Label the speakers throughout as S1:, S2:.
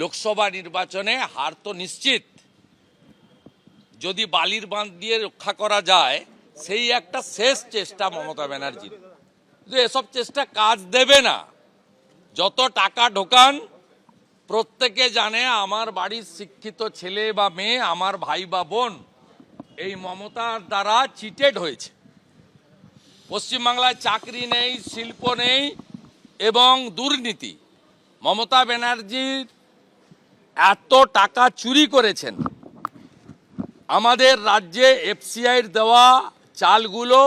S1: লোকসভা নির্বাচনে হার তো নিশ্চিত। যদি বালির বাঁধ দিয়ে রক্ষা করা যায়, সেই একটা শেষ চেষ্টা মমতা ব্যানার্জির। কিন্তু এসব চেষ্টা কাজ দেবে না। যত টাকা ঢোকান, প্রত্যেকে জানে আমার বাড়ির শিক্ষিত ছেলে বা মেয়ে, আমার ভাই বা বোন, এই মমতার দ্বারা চিটেড হয়েছে। পশ্চিমবাংলায় চাকরি নেই, শিল্প নেই এবং দুর্নীতি। মমতা ব্যানার্জির এত টাকা চুরি করেছেন। আমাদের রাজ্যে এফসিআইয়ের দেওয়া চালগুলো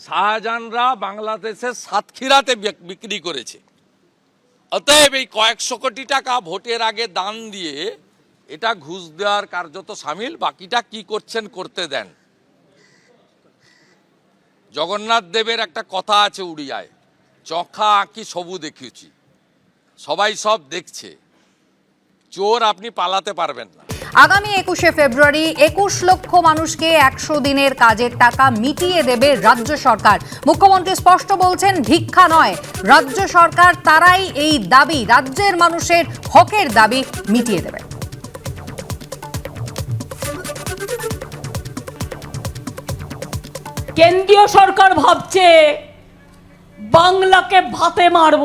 S1: শাহজাহানরা বাংলাদেশের সাতক্ষীরাতে বিক্রি করেছে। অতএব এই কয়েকশো কোটি টাকা ভোটের আগে দান দিয়ে এটা ঘুষ দেওয়ার কার্যত সামিল, বাকিটা কি করছেন করতে দেন। জগন্নাথ দেবের একটা কথা আছে উড়িয়ায়, চখা আঁকি সবু দেখিয়েছি, সবাই সব দেখছে। চোর আপনি পালাতে পারবেন না।
S2: আগামী একুশে ফেব্রুয়ারি একুশ লক্ষ মানুষকে একশো দিনের কাজের টাকা মিটিয়ে দেবে রাজ্য সরকার। মুখ্যমন্ত্রী স্পষ্ট বলছেন ভিক্ষা নয়। রাজ্য সরকার তারাই এই দাবি রাজ্যের মানুষের হকের দাবি মিটিয়ে দেবে।
S3: কেন্দ্রীয় সরকার ভাবছে বাংলাকে ভাতে মারব।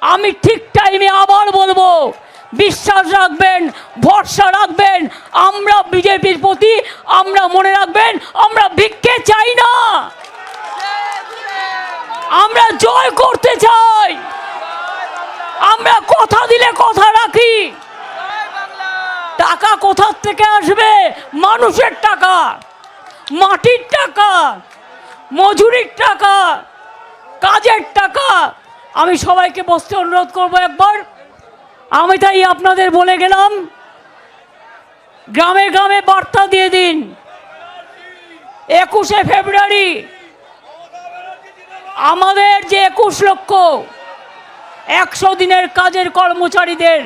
S3: আমি ঠিক টাইমে আবার বলব, বিশ্বাস রাখবেন, ভরসা রাখবেন, আমরা বিজেপির প্রতি, আমরা মনে রাখবেন, আমরা ভিক্ষে চাই না। আমরা জয় করতে চাই। আমরা কথা দিলে কথা রাখি। টাকা কোথার থেকে আসবে? মানুষের টাকা, মাটির টাকা, মজুরির টাকা, কাজের টাকা আমি সবাইকে বসতে অনুরোধ করব একবার। আমি তাই আপনাদের বলে গেলাম, গ্রামে গ্রামে বার্তা দিয়ে দিন। একুশে ফেব্রুয়ারি আমাদের যে একুশ লক্ষ একশো দিনের কাজের কর্মচারীদের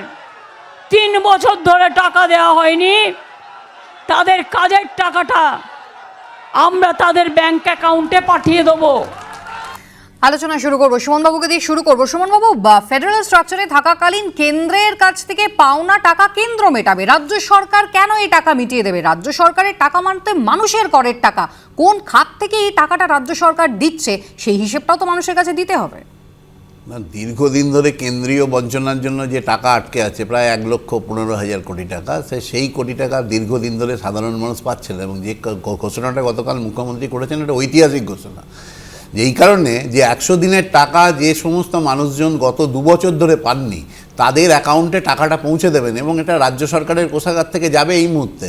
S3: তিন বছর ধরে টাকা দেওয়া হয়নি, তাদের কাজের টাকাটা আমরা তাদের ব্যাংক অ্যাকাউন্টে পাঠিয়ে দেবো।
S2: আলোচনা শুরু করব। সুমনবাবুকে দিয়ে শুরু করব। সুমনবাবু ফেডারেল স্ট্রাকচারে থাকাকালীন কেন্দ্রের কাছ থেকে পাওনা টাকা কেন্দ্র মেটাবে। রাজ্য সরকার কেন এই টাকা মিটিয়ে দেবে? রাজ্য সরকারের টাকা মানতে মানুষের করের টাকা। কোন খাত থেকে এই টাকাটা রাজ্য সরকার দিচ্ছে, সেই হিসেবটাও তো মানুষের কাছে দিতে হবে।
S4: দীর্ঘদিন ধরে কেন্দ্রীয় বঞ্চনার জন্য যে টাকা আটকে আছে, প্রায় এক লক্ষ পনেরো হাজার কোটি টাকা, সে সেই কোটি টাকা দীর্ঘদিন ধরে সাধারণ মানুষ পাচ্ছে না। এবং যে ঘোষণাটা গতকাল মুখ্যমন্ত্রী করেছেন, এটা ঐতিহাসিক ঘোষণা। যেই কারণে যে একশো দিনের টাকা যে সমস্ত মানুষজন গত দু বছর ধরে পাননি, তাদের অ্যাকাউন্টে টাকাটা পৌঁছে দেবেন এবং এটা রাজ্য সরকারের কোষাগার থেকে যাবে এই মুহূর্তে।